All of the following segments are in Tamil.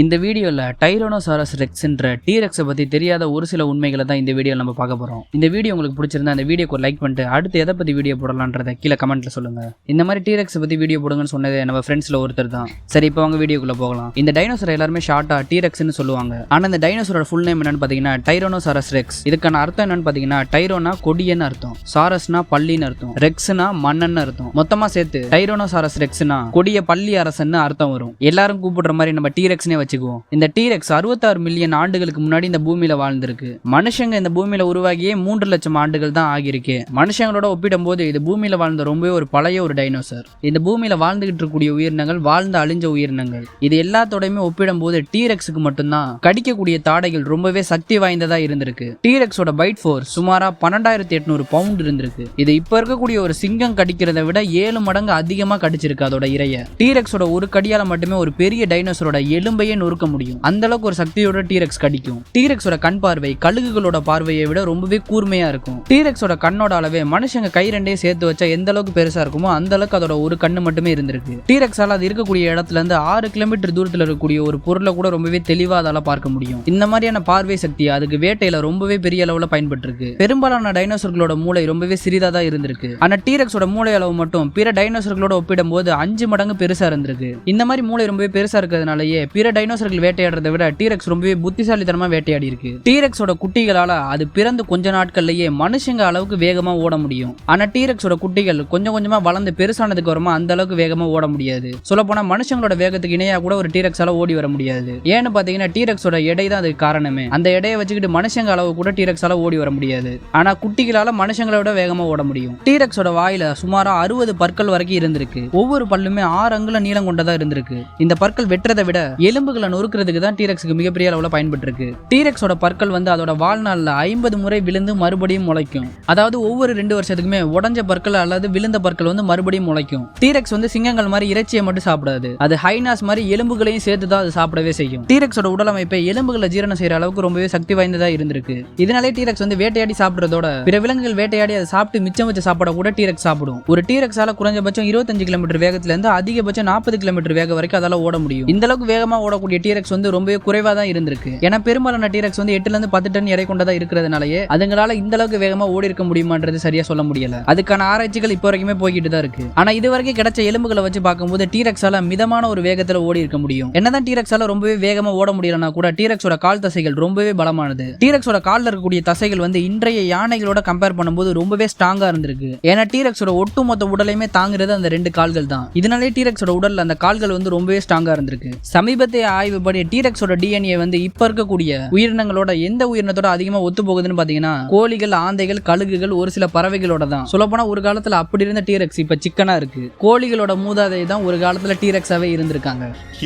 இந்த வீடியோவில் டைரோனோசாரஸ் ரெக்ஸ்ன்ற டீரெக்ஸை பற்றி தெரியாத ஒரு சில உண்மைகளை தான் இந்த வீடியோவில் நம்ம பார்க்க போகிறோம் இந்த வீடியோ உங்களுக்கு பிடிச்சிருந்தா அந்த வீடியோக்கு ஒரு லைக் பண்ணிட்டு அடுத்து எதை பற்றி வீடியோ போடலான்றதை கீழே கமெண்ட்டில் சொல்லுங்கள் இந்த மாதிரி டீரெக்ஸை பற்றி வீடியோ போடுங்கன்னு சொன்னது நம்ம ஃப்ரெண்ட்ஸில் ஒருத்தர் தான். சரி இப்போ அவங்க வீடியோக்குள்ளே போகலாம். இந்த டைனோசர் எல்லாருமே ஷார்ட்டாக டீரெக்ஸ்னு சொல்லுவாங்க. ஆனால் இந்த டைனோசரோட ஃபுல் நேம் என்னன்னு பார்த்தீங்கன்னா டைரோனோசாரஸ் ரெக்ஸ் இதுக்கான அர்த்தம் என்னன்னு பார்த்தீங்கன்னா டைரோனா கொடியன்னு அர்த்தம். சாரஸ்னா பள்ளின்னு அர்த்தம். ரெக்ஸ்னா மன்னன்னு அர்த்தம். மொத்தமாக சேர்த்து டைரோனோசாரஸ் ரெக்ஸ்னா கொடிய பள்ளி அரசன்னு அர்த்தம் வரும். எல்லாரும் கூப்பிடுற மாதிரி நம்ம டீரெக்ஸ்னே வச்சுக்குவோம். இந்த டீரெக்ஸ் அறுபத்தாறு மில்லியன் ஆண்டுகளுக்கு முன்னாடி இந்த பூமியில வாழ்ந்திருக்கு. மனுஷங்க இந்த பூமியில உருவாகியே மூன்று லட்சம் ஆண்டுகள் தான் ஆகியிருக்கு. மனுஷங்களோட ஒப்பிடும் போது இது பூமியில வாழ்ந்த ரொம்பவே ஒரு பழைய ஒரு டைனோசர் இந்த பூமியில வாழ்ந்துகிட்டு இருக்கக்கூடிய உயிரினங்கள் வாழ்ந்து அழிஞ்ச உயிரினங்கள். இது எல்லாத்தோடையுமே ஒப்பிடும்போது டீரெக்ஸுக்கு மட்டும்தான். கடிக்கக்கூடிய தாடைகள் ரொம்பவே சக்தி வாய்ந்ததா இருந்திருக்கு. டீரெக்ஸோட பைட் ஃபோர் சுமாரா பன்னெண்டாயிரத்தி எட்நூறு பவுண்ட் இருந்திருக்கு. இது இப்ப இருக்கக்கூடிய ஒரு சிங்கம் கடிக்கிறதை விட ஏழு மடங்கு அதிகமா கடிச்சிருக்கு அதோட இரைய. டீரெக்ஸோட ஒரு கடியால மட்டுமே ஒரு பெரிய டைனோசரோட எலும்பையே நொறுக்க முடியும். அந்த அளவுக்கு ஒரு சக்தியோட டீரெக்ஸ் கடிக்கும். டீரெக்ஸோட கண் பார்வை கழுகுகளோட பார்வையை விட ரொம்பவே கூர்மையா இருக்கும். டீரெக்ஸோட கண்ணோட அளவே மனுஷங்க கை ரெண்டையும் சேர்த்து வச்சா எந்த அளவுக்கு பெருசா இருக்குமோ அந்த அளவுக்கு அதோட ஒரு கண்ணு மட்டுமே இருந்திருக்கு. டீரெக்ஸால அது இருக்கக்கூடிய இடத்துல இருந்து ஆறு கிலோமீட்டர் தூரத்துல இருக்கக்கூடிய ஒரு பொருளை கூட ரொம்பவே தெளிவா அதால பார்க்க முடியும். இந்த மாதிரியான பார்வை சக்தி அதுக்கு வேட்டையில ரொம்பவே பெரிய அளவுல பயன்பட்டிருக்கு. பெரும்பாலான டைனோசர்களோட மூளை ரொம்பவே சிறிதா தான் இருந்திருக்கு. ஆனா டீரெக்ஸோட மூளை அளவு மட்டும் பிற டைனோசர்களோட ஒப்பிடும் போது அஞ்சு மடங்கு பெருசா இருந்திருக்கு. இந்த மாதிரி மூளை ரொம்பவே பெருசா இருக்கிறதுனாலயே பிற டைனோசர்கள் வேட்டையாடுறதை விட டீரெக்ஸ் ரொம்பவே புத்திசாலித்தனமா வேட்டையாடி இருக்கு. டீரெக்ஸோட குட்டிகளால அது பிறந்து கொஞ்ச நாட்கள்லயே மனுஷங்க அளவுக்கு வேகமா ஓட முடியும். ஆனா டீரெக்ஸோட குட்டிகள் கொஞ்சம் கொஞ்சமா வளர்ந்து பெருசானதுக்கு அப்புறமா அந்த அளவுக்கு வேகமா ஓட முடியாது. சொல்ல போனா மனுஷங்களோட வேகத்துக்கு இணையா கூட ஒரு டீரெக்ஸால ஓடி வர முடியாது. ஏன்னு பாத்தீங்கன்னா டீரெக்ஸோட எடை தான் அதுக்கு காரணமே. அந்த எடையை வச்சுக்கிட்டு மனுஷங்க அளவு கூட டீரெக்ஸால ஓடி வர முடியாது. ஆனா குட்டிகளால மனுஷங்களை விட வேகமா ஓட முடியும். டீரெக்ஸோட வாயில சுமாரா அறுபது பற்கள் வரைக்கும் இருந்திருக்கு. ஒவ்வொரு பல்லுமே ஆறு அங்குல நீளம் கொண்டதா இருந்திருக்கு. இந்த பற்கள் வெட்டுறதை விட எலும்பு எலும்புகளை நொறுக்கிறதுக்கு தான் டீரெக்ஸுக்கு மிகப்பெரிய அளவில் பயன்பட்டுருக்கு. டீரெக்ஸோட பற்கள் வந்து அதோட வாழ்நாளில் ஐம்பது முறை விழுந்து மறுபடியும் முளைக்கும். அதாவது ஒவ்வொரு ரெண்டு வருஷத்துக்குமே உடஞ்ச பற்கள் அல்லது விழுந்த பற்கள் வந்து மறுபடியும் முளைக்கும். டீரெக்ஸ் வந்து சிங்கங்கள் மாதிரி இறைச்சியை மட்டும் சாப்பிடாது. அது ஹைனாஸ் மாதிரி எலும்புகளையும் சேர்த்து தான் அது சாப்பிடவே செய்யும். டீரெக்ஸோட உடல் அமைப்பை எலும்புகளை ஜீரணம் செய்யற அளவுக்கு ரொம்பவே சக்தி வாய்ந்ததா இருந்திருக்கு. இதனாலே டீரெக்ஸ் வந்து வேட்டையாடி சாப்பிடுறதோட பிற விலங்குகள் வேட்டையாடி அதை சாப்பிட்டு மிச்சம் வச்ச சாப்பாட கூட டீரெக்ஸ் சாப்பிடும். ஒரு டீரெக்ஸால குறைஞ்சபட்சம் இருபத்தஞ்சு கிலோமீட்டர் வேகத்துல இருந்து அதிகபட்சம் நாற்பது கிலோமீட்டர் வேகம் வரைக்கும் அதால ஓட முடியும். இந்த அளவுக்கு வேகமா ஓடக்கூடிய டீரக்ஸ் வந்து ரொம்பவே குறைவா தான் இருந்திருக்கு. ஏன்னா பெரும்பாலான டீரக்ஸ் வந்து எட்டுல இருந்து பத்து டன் எடை கொண்டதா இருக்கிறதுனாலயே அதுங்களால இந்த அளவுக்கு வேகமா ஓடி இருக்க முடியுமான்றது சரியா சொல்ல முடியல. அதுக்கான ஆராய்ச்சிகள் இப்போ வரைக்குமே போய்கிட்டு தான் இருக்கு. ஆனா இது வரைக்கும் கிடைச்ச எலும்புகளை வச்சு பார்க்கும்போது டீரக்ஸால மிதமான ஒரு வேகத்துல ஓடி இருக்க முடியும். என்னதான் டீரக்ஸால ரொம்பவே வேகமா ஓட முடியலனா கூட டீரக்ஸோட கால் தசைகள் ரொம்பவே பலமானது. டீரக்ஸோட கால்ல இருக்கக்கூடிய தசைகள் வந்து இன்றைய யானைகளோட கம்பேர் பண்ணும்போது ரொம்பவே ஸ்ட்ராங்கா இருந்திருக்கு. ஏன்னா டீரக்ஸோட ஒட்டுமொத்த உடலையுமே தாங்குறது அந்த ரெண்டு கால்கள் தான். இதனாலே டீரக்ஸோட உடல்ல அந்த கால்கள் வந்து ரொம்பவே ஸ்ட்ராங்கா இருந்திருக்கு. சமீபத்திய ஆய்வுப்படி டீரெக்ஸோட டிஎன்ஏ வந்து இப்ப இருக்கக்கூடிய உயிரினங்களோட எந்த உயிரினத்தோட அதிகமா ஒத்து போகுதுன்னு பாத்தீங்கன்னா கோழிகள் ஆந்தைகள் கழுகுகள் ஒரு சில பறவைகளோட தான். சொல்லப்போனா ஒரு காலத்துல அப்படி இருந்த டீரெக்ஸ் இப்ப சிக்கனா இருக்கு. கோழிகளோட மூதாதை தான் ஒரு காலத்துல டீரெக்ஸாவே இருந்திருக்காங்க.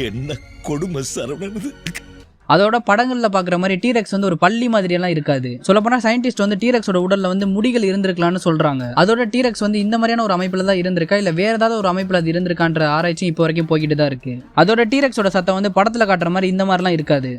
என்ன கொடுமை சரவணன் அதோட படங்களில் பார்க்குற மாதிரி டீரெக்ஸ் வந்து ஒரு பள்ளி மாதிரியெல்லாம் இருக்காது. சொல்லப்போனால் சயின்டிஸ்ட் வந்து டீரெக்ஸோட உடலில் வந்து முடிகள் இருந்திருக்கலாம்னு சொல்கிறாங்க அதோட டீரெக்ஸ் வந்து இந்த மாதிரியான ஒரு அமைப்பில் தான் இருந்திருக்கா? இல்லை வேறு ஏதாவது ஒரு அமைப்பில் அது இருந்திருக்கான்ற ஆராய்ச்சி இப்போ வரைக்கும் போய்கிட்டு தான் இருக்குது அதோட டீரெக்ஸோட சத்தம் வந்து படத்தில் காட்டுற மாதிரி இந்த மாதிரிலாம் இருக்காது.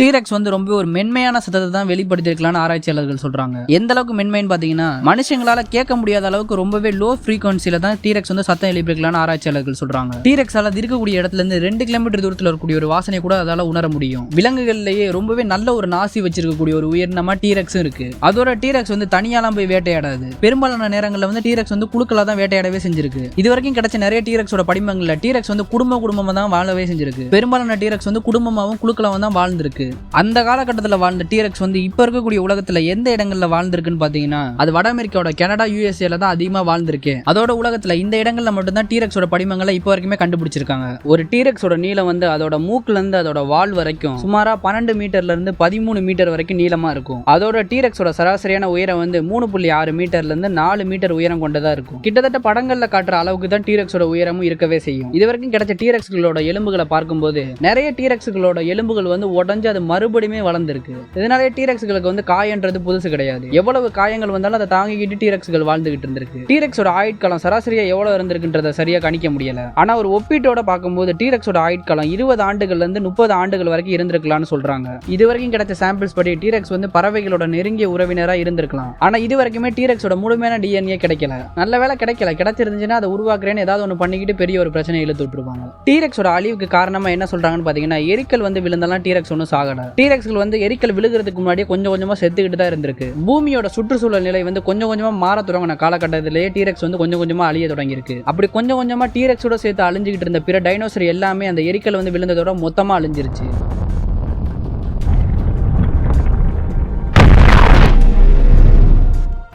டீரெக்ஸ் வந்து ரொம்ப ஒரு மென்மையான சத்தத்தை தான் வெளிப்படுத்திருக்கலாம்னு ஆராய்ச்சியாளர்கள் சொல்றாங்க. எந்த அளவுக்கு மென்மைன்னு பாத்தீங்கன்னா மனுஷங்களால கேட்க முடியாத அளவுக்கு ரொம்பவே லோ ஃப்ரீக்வன்சில தான் டீரெக்ஸ் வந்து சத்தம் எழுப்பியிருக்கலாம்னு ஆராய்ச்சியாளர்கள் சொல்றாங்க. டீரெக்ஸால இருக்கக்கூடிய இடத்துல இருந்து ரெண்டு கிலோமீட்டர் தூரத்தில் இருக்கக்கூடிய ஒரு வாசனை கூட அதால உணர முடியும். விலங்குகள்லயே ரொம்பவே நல்ல ஒரு நாசி வச்சிருக்கக்கூடிய ஒரு உயிரினமா டீரெக்ஸும் இருக்கு. அதோட டீரெக்ஸ் வந்து தனியாலாம் போய் வேட்டையாடாது. பெரும்பாலான நேரங்களில் வந்து டீரெக்ஸ் வந்து குழுக்களாக தான் வேட்டையாடவே செஞ்சிருக்கு. இது வரைக்கும் கிடைச்ச நிறைய டீரெக்ஸோட படிமங்கள்ல டீரெக்ஸ் வந்து குடும்ப குடும்பமாக தான் வாழவே செஞ்சிருக்கு. பெரும்பாலான டீரெக்ஸ் வந்து குடும்பமாகவும் குழுக்களாகவும் தான் வாழ்ந்திருக்கு. அந்த காலகட்டத்தில் வாழ்ந்த டீரெக்ஸ் வந்து இப்போ இருக்கக்கூடிய உலகத்தில் எந்த இடங்களில் வாழ்ந்திருக்குன்னு பார்த்தீங்கன்னா அது வட அமெரிக்காவோட கனடா யூஎஸ்ஏல தான் அதிகமாக வாழ்ந்திருக்கு. அதோட உலகத்தில் இந்த இடங்களில் மட்டும்தான் டீரெக்ஸோட படிமங்களை இப்போ வரைக்குமே கண்டுபிடிச்சிருக்காங்க. ஒரு டீரெக்ஸோட நீளம் வந்து அதோட மூக்குலேருந்து அதோட வால் வரைக்கும் சுமாராக பன்னெண்டு மீட்டர்லேருந்து பதிமூணு மீட்டர் வரைக்கும் நீளமாக இருக்கும். அதோட டீரெக்ஸோட சராசரியான உயரம் வந்து மூணு புள்ளி ஆறு மீட்டர்லேருந்து நாலு மீட்டர் உயரம் கொண்டதாக இருக்கும். கிட்டத்தட்ட படங்களில் காட்டுற அளவுக்கு தான் டீரெக்ஸோட உயரமும் இருக்கவே செய்யும். இது வரைக்கும் கிடைச்ச டீரெக்ஸ்களோட எலும்புகளை பார்க்கும்போது நிறைய டீரெக்ஸ்களோட எலும்புகள் வந்து உடஞ்சு அது அது மறுபடியுமே வளர்ந்துருக்கு. இதனாலே டீரெக்ஸ்களுக்கு வந்து காயன்றது புதுசு கிடையாது. எவ்வளவு காயங்கள் வந்தாலும் அதை தாங்கிக்கிட்டு டீரெக்ஸ்கள் வாழ்ந்துகிட்டு இருந்திருக்கு. டீரெக்ஸோட ஆயுட்காலம் சராசரியா எவ்வளவு இருந்திருக்குன்றத சரியா கணிக்க முடியல. ஆனா ஒரு ஒப்பீட்டோட பார்க்கும்போது டீரெக்ஸோட ஆயுட்காலம் இருபது ஆண்டுகள்ல இருந்து முப்பது ஆண்டுகள் வரைக்கும் இருந்திருக்கலாம்னு சொல்றாங்க. இது வரைக்கும் கிடைச்ச சாம்பிள்ஸ் படி டீரெக்ஸ் வந்து பறவைகளோட நெருங்கிய உறவினரா இருந்திருக்கலாம். ஆனா இது வரைக்குமே டீரெக்ஸோட முழுமையான டிஎன்ஏ கிடைக்கல. நல்ல வேலை கிடைக்கல. கிடைச்சிருந்துச்சுன்னா அதை உருவாக்குறேன்னு ஏதாவது ஒன்று பண்ணிக்கிட்டு பெரிய ஒரு பிரச்சனை இழுத்து விட்டுருவாங்க. டீரெக்ஸோட அழிவுக்கு காரணமா என்ன சொல்றாங்கன்னு பாத்தீங்கன்னா எரிக்கல் வந்து விழுந்தாலும் டீரெக்ஸ் ஒன்றும் சாகல டீரெக்ஸ்கள் வந்து எரிக்கல் விழுகிறதுக்கு முன்னாடியே கொஞ்சம் கொஞ்சமா செத்துக்கிட்டு தான் இருந்திருக்கு. பூமியோட சுற்றுச்சூழல் நிலை வந்து கொஞ்சம் கொஞ்சமா மாற தொடங்கின காலகட்டத்திலேயே டீரெக்ஸ் வந்து கொஞ்சம் கொஞ்சமா அழிய தொடங்கியிருக்கு. அப்படி கொஞ்சம் கொஞ்சமா டீரெக்ஸோட சேர்த்து அழிஞ்சிக்கிட்டு இருந்த பிற டைனோசர் எல்லாமே அந்த எரிக்கல் வந்து விழுந்ததோட மொத்தமா அழிஞ்சிருச்சு.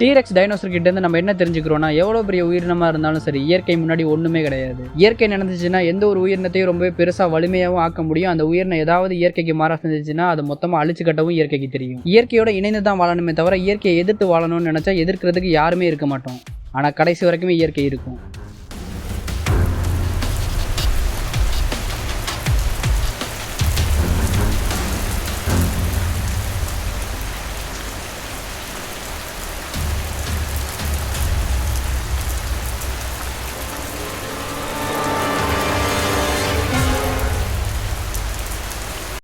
டீரெக்ஸ் டைனோசர் கிட்ட இருந்து நம்ம என்ன தெரிஞ்சுக்கிறோம்னா எவ்வளோ பெரிய உயிரினமாக இருந்தாலும் சரி இயற்கை முன்னாடி ஒன்றுமே கிடையாது. இயற்கை நடந்துச்சுன்னா எந்த ஒரு உயிரினத்தையும் ரொம்பவே பெருசாக வலிமையாகவும் ஆக்க முடியும். அந்த உயிரினம் ஏதாவது இயற்கைக்கு மாறா செஞ்சுச்சுன்னா அதை மொத்தமாக அழிச்சு கட்டவும் இயற்கைக்கு தெரியும். இயற்கையோட இணைந்து தான் வாழணுமே தவிர இயற்கையை எதிர்த்து வாழணும்னு நினச்சா எதிர்க்கிறதுக்கு யாருமே இருக்க மாட்டோம். ஆனால் கடைசி வரைக்குமே இயற்கை இருக்கும்.